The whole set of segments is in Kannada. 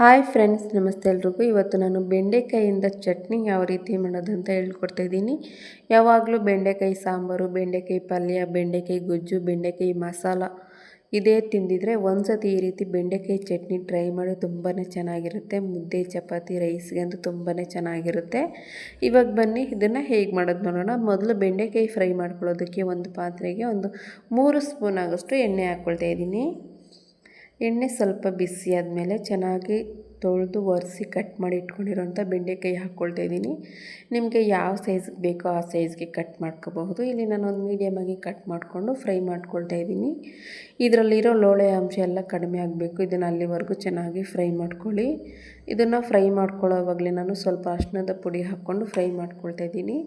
ಹಾಯ್ ಫ್ರೆಂಡ್ಸ್, ನಮಸ್ತೆ ಎಲ್ರಿಗೂ. ಇವತ್ತು ನಾನು ಬೆಂಡೆಕಾಯಿಯಿಂದ ಚಟ್ನಿ ಯಾವ ರೀತಿ ಮಾಡೋದು ಅಂತ ಹೇಳ್ಕೊಡ್ತಾ ಇದ್ದೀನಿ. ಯಾವಾಗಲೂ ಬೆಂಡೆಕಾಯಿ ಸಾಂಬಾರು, ಬೆಂಡೆಕಾಯಿ ಪಲ್ಯ, ಬೆಂಡೆಕಾಯಿ ಗೊಜ್ಜು, ಬೆಂಡೆಕಾಯಿ ಮಸಾಲ ಇದೇ ತಿಂದಿದ್ರೆ ಒಂದ್ಸತಿ ಈ ರೀತಿ ಬೆಂಡೆಕಾಯಿ ಚಟ್ನಿ ಟ್ರೈ ಮಾಡಿ ತುಂಬಾ ಚೆನ್ನಾಗಿರುತ್ತೆ. ಮುದ್ದೆ, ಚಪಾತಿ, ರೈಸ್ಗೆ ಅಂತೂ ತುಂಬಾ ಚೆನ್ನಾಗಿರುತ್ತೆ. ಇವಾಗ ಬನ್ನಿ, ಇದನ್ನು ಹೇಗೆ ಮಾಡೋದು ನೋಡೋಣ. ಮೊದಲು ಬೆಂಡೆಕಾಯಿ ಫ್ರೈ ಮಾಡ್ಕೊಳ್ಳೋದಕ್ಕೆ ಒಂದು ಪಾತ್ರೆಗೆ ಒಂದು ಮೂರು ಸ್ಪೂನ್ ಆಗೋಷ್ಟು ಎಣ್ಣೆ ಹಾಕ್ಕೊಳ್ತಾ ಇದ್ದೀನಿ. ಎಣ್ಣೆ ಸ್ವಲ್ಪ ಬಿಸಿ ಆದಮೇಲೆ ಚೆನ್ನಾಗಿ ತೊಳೆದು ಒರೆಸಿ ಕಟ್ ಮಾಡಿ ಇಟ್ಕೊಂಡಿರೋಂಥ ಬೆಂಡೆಕಾಯಿ ಹಾಕ್ಕೊಳ್ತಾ ಇದ್ದೀನಿ. ನಿಮಗೆ ಯಾವ ಸೈಜ್ಗೆ ಬೇಕೋ ಆ ಸೈಜ್ಗೆ ಕಟ್ ಮಾಡ್ಕೋಬಹುದು. ಇಲ್ಲಿ ನಾನು ಒಂದು ಮೀಡಿಯಮಾಗಿ ಕಟ್ ಮಾಡಿಕೊಂಡು ಫ್ರೈ ಮಾಡ್ಕೊಳ್ತಾ ಇದ್ದೀನಿ. ಇದರಲ್ಲಿರೋ ಲೋಳೆ ಅಂಶ ಎಲ್ಲ ಕಡಿಮೆ ಆಗಬೇಕು. ಇದನ್ನು ಅಲ್ಲಿವರೆಗೂ ಚೆನ್ನಾಗಿ ಫ್ರೈ ಮಾಡ್ಕೊಳ್ಳಿ. ಇದನ್ನು ಫ್ರೈ ಮಾಡ್ಕೊಳ್ಳೋವಾಗಲೇ ನಾನು ಸ್ವಲ್ಪ ಅರ್ಶಿನದ ಪುಡಿ ಹಾಕ್ಕೊಂಡು ಫ್ರೈ ಮಾಡ್ಕೊಳ್ತಾ ಇದ್ದೀನಿ.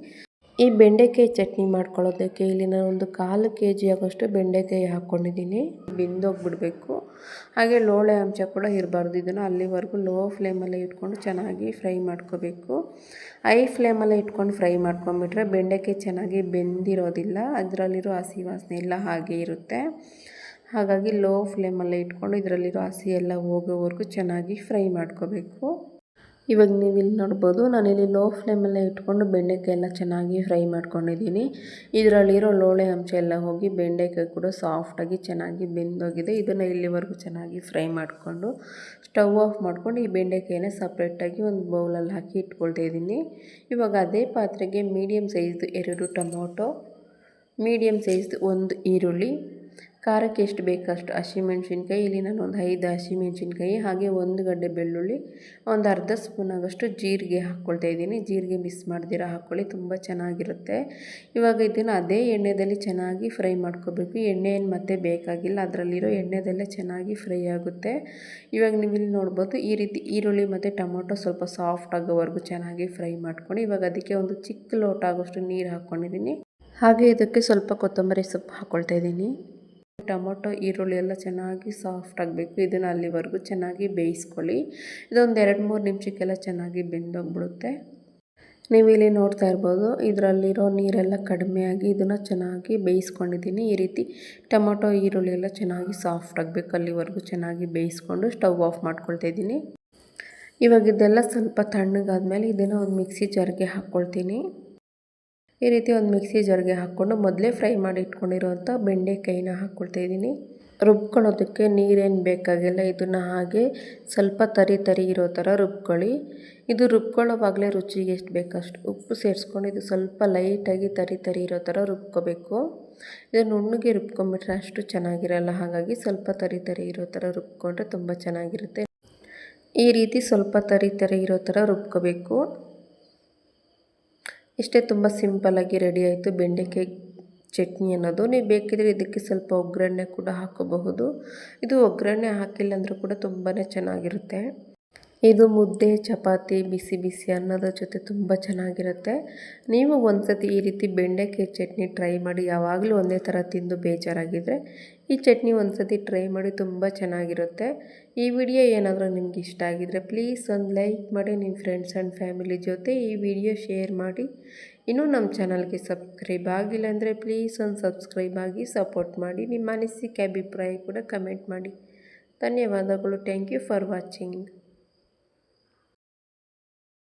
ಈ ಬೆಂಡೆಕಾಯಿ ಚಟ್ನಿ ಮಾಡ್ಕೊಳ್ಳೋದಕ್ಕೆ ಇಲ್ಲಿ ನಾನು ಒಂದು ಕಾಲು ಕೆ ಜಿ ಆಗೋಷ್ಟು ಬೆಂಡೆಕಾಯಿ ಹಾಕ್ಕೊಂಡಿದ್ದೀನಿ. ಬಿಂದೋಗ್ಬಿಡಬೇಕು. ಹಾಗೆ ಲೋಳೆ ಅಂಶ ಕೂಡ ಇರಬಾರ್ದು. ಇದನ್ನು ಅಲ್ಲಿವರೆಗೂ ಲೋ ಫ್ಲೇಮಲ್ಲೇ ಇಟ್ಕೊಂಡು ಚೆನ್ನಾಗಿ ಫ್ರೈ ಮಾಡ್ಕೋಬೇಕು. ಐ ಫ್ಲೇಮಲ್ಲೇ ಇಟ್ಕೊಂಡು ಫ್ರೈ ಮಾಡ್ಕೊಂಬಿಟ್ರೆ ಬೆಂಡೆಕಾಯಿ ಚೆನ್ನಾಗಿ ಬೆಂದಿರೋದಿಲ್ಲ. ಅದರಲ್ಲಿರೋ ಹಸಿ ವಾಸನೆ ಎಲ್ಲ ಹಾಗೆ ಇರುತ್ತೆ. ಹಾಗಾಗಿ ಲೋ ಫ್ಲೇಮಲ್ಲೇ ಇಟ್ಕೊಂಡು ಇದರಲ್ಲಿರೋ ಹಸಿ ಎಲ್ಲ ಹೋಗೋವರೆಗೂ ಚೆನ್ನಾಗಿ ಫ್ರೈ ಮಾಡ್ಕೋಬೇಕು. ಇವಾಗ ನೀವು ಇಲ್ಲಿ ನೋಡ್ಬೋದು ನಾನಿಲ್ಲಿ ಲೋ ಫ್ಲೇಮಲ್ಲೇ ಇಟ್ಕೊಂಡು ಬೆಂಡೆಕಾಯೆಲ್ಲ ಚೆನ್ನಾಗಿ ಫ್ರೈ ಮಾಡ್ಕೊಂಡಿದ್ದೀನಿ. ಇದರಲ್ಲಿರೋ ಲೋಳೆ ಅಂಶ ಎಲ್ಲ ಹೋಗಿ ಬೆಂಡೆಕಾಯಿ ಕೂಡ ಸಾಫ್ಟಾಗಿ ಚೆನ್ನಾಗಿ ಬೆಂದೋಗಿದೆ. ಇದನ್ನು ಇಲ್ಲಿವರೆಗೂ ಚೆನ್ನಾಗಿ ಫ್ರೈ ಮಾಡಿಕೊಂಡು ಸ್ಟವ್ ಆಫ್ ಮಾಡ್ಕೊಂಡು ಈ ಬೆಂಡೆಕಾಯಿನ ಸಪ್ರೇಟಾಗಿ ಒಂದು ಬೌಲಲ್ಲಿ ಹಾಕಿ ಇಟ್ಕೊಳ್ತಾ ಇದ್ದೀನಿ. ಇವಾಗ ಅದೇ ಪಾತ್ರೆಗೆ ಮೀಡಿಯಮ್ ಸೈಜ್ದು ಎರಡು ಟೊಮೊಟೊ ಮೀಡಿಯಮ್ ಸೈಜ್ದು ಒಂದು ಈರುಳ್ಳಿ ಖಾರಕ್ಕೆ ಎಷ್ಟು ಬೇಕಷ್ಟು ಹಸಿಮೆಣ್ಸಿನ್ಕಾಯಿ ಇಲ್ಲಿ ನಾನು ಒಂದು ಐದು ಹಸಿಮೆಣ್ಸಿನ್ಕಾಯಿ ಹಾಗೆ ಒಂದು ಗಡ್ಡೆ ಬೆಳ್ಳುಳ್ಳಿ, ಒಂದು ಅರ್ಧ ಸ್ಪೂನ್ ಆಗೋಷ್ಟು ಜೀರಿಗೆ ಹಾಕ್ಕೊಳ್ತಾ ಇದ್ದೀನಿ. ಜೀರಿಗೆ ಮಿಸ್ ಮಾಡ್ದಿರ, ಹಾಕ್ಕೊಳ್ಳಿ, ತುಂಬ ಚೆನ್ನಾಗಿರುತ್ತೆ. ಇವಾಗ ಇದನ್ನು ಅದೇ ಎಣ್ಣೆದಲ್ಲಿ ಚೆನ್ನಾಗಿ ಫ್ರೈ ಮಾಡ್ಕೋಬೇಕು. ಎಣ್ಣೆ ಏನು ಮತ್ತೆ ಬೇಕಾಗಿಲ್ಲ, ಅದರಲ್ಲಿರೋ ಎಣ್ಣೆದಲ್ಲೇ ಚೆನ್ನಾಗಿ ಫ್ರೈ ಆಗುತ್ತೆ. ಇವಾಗ ನೀವು ಇಲ್ಲಿ ನೋಡ್ಬೋದು, ಈ ರೀತಿ ಈರುಳ್ಳಿ ಮತ್ತು ಟೊಮೊಟೊ ಸ್ವಲ್ಪ ಸಾಫ್ಟ್ ಆಗೋವರೆಗೂ ಚೆನ್ನಾಗಿ ಫ್ರೈ ಮಾಡ್ಕೊಂಡು, ಇವಾಗ ಅದಕ್ಕೆ ಒಂದು ಚಿಕ್ಕ ಲೋಟ ಆಗೋಷ್ಟು ನೀರು ಹಾಕ್ಕೊಂಡಿದ್ದೀನಿ. ಹಾಗೆ ಇದಕ್ಕೆ ಸ್ವಲ್ಪ ಕೊತ್ತಂಬರಿ ಸೊಪ್ಪು ಹಾಕ್ಕೊಳ್ತಾ ಇದ್ದೀನಿ. ಟೊಮೊಟೊ, ಈರುಳ್ಳಿ ಎಲ್ಲ ಚೆನ್ನಾಗಿ ಸಾಫ್ಟ್ ಆಗಬೇಕು. ಇದನ್ನು ಅಲ್ಲಿವರೆಗೂ ಚೆನ್ನಾಗಿ ಬೇಯಿಸ್ಕೊಳ್ಳಿ. ಇದೊಂದು ಎರಡು ಮೂರು ನಿಮಿಷಕ್ಕೆಲ್ಲ ಚೆನ್ನಾಗಿ ಬೆಂದೋಗ್ಬಿಡುತ್ತೆ. ನೀವು ಇಲ್ಲಿ ನೋಡ್ತಾ ಇರ್ಬೋದು, ಇದರಲ್ಲಿರೋ ನೀರೆಲ್ಲ ಕಡಿಮೆಯಾಗಿ ಇದನ್ನು ಚೆನ್ನಾಗಿ ಬೇಯಿಸ್ಕೊಂಡಿದ್ದೀನಿ. ಈ ರೀತಿ ಟೊಮೊಟೊ, ಈರುಳ್ಳಿ ಎಲ್ಲ ಚೆನ್ನಾಗಿ ಸಾಫ್ಟ್ ಆಗಬೇಕು. ಅಲ್ಲಿವರೆಗೂ ಚೆನ್ನಾಗಿ ಬೇಯಿಸ್ಕೊಂಡು ಸ್ಟವ್ ಆಫ್ ಮಾಡ್ಕೊಳ್ತಾ ಇದ್ದೀನಿ. ಇವಾಗ ಇದೆಲ್ಲ ಸ್ವಲ್ಪ ತಣ್ಣಗಾದ್ಮೇಲೆ ಇದನ್ನು ಒಂದು ಮಿಕ್ಸಿ ಜಾರ್ಗೆ ಹಾಕ್ಕೊಳ್ತೀನಿ. ಈ ರೀತಿ ಒಂದು ಮಿಕ್ಸಿ ಜಾರ್ಗೆ ಹಾಕ್ಕೊಂಡು ಮೊದಲೇ ಫ್ರೈ ಮಾಡಿ ಇಟ್ಕೊಂಡಿರೋಂಥ ಬೆಂಡೆಕಾಯಿನ ಹಾಕ್ಕೊಳ್ತಾ ಇದ್ದೀನಿ. ರುಬ್ಕೊಳ್ಳೋದಕ್ಕೆ ನೀರೇನು ಬೇಕಾಗಿಲ್ಲ, ಇದನ್ನು ಹಾಗೆ ಸ್ವಲ್ಪ ತರಿ ತರಿ ಇರೋ ಥರ ರುಬ್ಕೊಳ್ಳಿ. ಇದು ರುಬ್ಕೊಳ್ಳೋವಾಗಲೇ ರುಚಿಗೆ ಎಷ್ಟು ಬೇಕಷ್ಟು ಉಪ್ಪು ಸೇರಿಸ್ಕೊಂಡು ಇದು ಸ್ವಲ್ಪ ಲೈಟಾಗಿ ತರಿ ತರಿ ಇರೋ ಥರ ರುಬ್ಕೋಬೇಕು. ಇದನ್ನು ನುಣ್ಣಗೆ ರುಬ್ಕೊಂಬಿಟ್ರೆ ಅಷ್ಟು ಚೆನ್ನಾಗಿರಲ್ಲ, ಹಾಗಾಗಿ ಸ್ವಲ್ಪ ತರಿ ತರಿ ಇರೋ ಥರ ರುಬ್ಕೊಂಡ್ರೆ ತುಂಬ ಚೆನ್ನಾಗಿರುತ್ತೆ. ಈ ರೀತಿ ಸ್ವಲ್ಪ ತರಿ ತರಿ ಇರೋ ಥರ ರುಬ್ಕೋಬೇಕು. ಇಷ್ಟೇ ತುಂಬ ಸಿಂಪಲ್ಲಾಗಿ ರೆಡಿ ಆಯಿತು. ಬೆಂಡೆಕಾಯಿ ಚಟ್ನಿ ಅನ್ನೋದು. ನೀವು ಬೇಕಿದ್ರೆ ಇದಕ್ಕೆ ಸ್ವಲ್ಪ ಒಗ್ಗರಣೆ ಕೂಡ ಹಾಕೋಬಹುದು. ಇದು ಒಗ್ಗರಣೆ ಹಾಕಿಲ್ಲ ಅಂದರೂ ಕೂಡ ತುಂಬಾ ಚೆನ್ನಾಗಿರುತ್ತೆ. ಇದು ಮುದ್ದೆ, ಚಪಾತಿ, ಬಿಸಿ ಬಿಸಿ ಅನ್ನೋದ್ರ ಜೊತೆ ತುಂಬ ಚೆನ್ನಾಗಿರುತ್ತೆ. ನೀವು ಒಂದು ಸತಿ ಈ ರೀತಿ ಬೆಂಡೆಕಾಯಿ ಚಟ್ನಿ ಟ್ರೈ ಮಾಡಿ. ಯಾವಾಗಲೂ ಒಂದೇ ಥರ ತಿಂದು ಬೇಜಾರಾಗಿದ್ದರೆ ಈ ಚಟ್ನಿ ಒಂದು ಸತಿ ಟ್ರೈ ಮಾಡಿ ತುಂಬ ಚೆನ್ನಾಗಿರುತ್ತೆ. ಈ ವಿಡಿಯೋ ಏನಾದರೂ ನಿಮ್ಗೆ ಇಷ್ಟ ಆಗಿದರೆ ಪ್ಲೀಸ್ ಒಂದು ಲೈಕ್ ಮಾಡಿ ನಿಮ್ಮ ಫ್ರೆಂಡ್ಸ್ ಆ್ಯಂಡ್ ಫ್ಯಾಮಿಲಿ ಜೊತೆ ಈ ವಿಡಿಯೋ ಶೇರ್ ಮಾಡಿ. ಇನ್ನೂ ನಮ್ಮ ಚಾನಲ್ಗೆ ಸಬ್ಸ್ಕ್ರೈಬ್ ಆಗಿಲ್ಲ ಅಂದರೆ ಪ್ಲೀಸ್ ಒಂದು ಸಬ್ಸ್ಕ್ರೈಬ್ ಆಗಿ ಸಪೋರ್ಟ್ ಮಾಡಿ. ನಿಮ್ಮ ಅನಿಸಿಕೆ ಅಭಿಪ್ರಾಯ ಕೂಡ ಕಮೆಂಟ್ ಮಾಡಿ. ಧನ್ಯವಾದಗಳು. Thank you for watching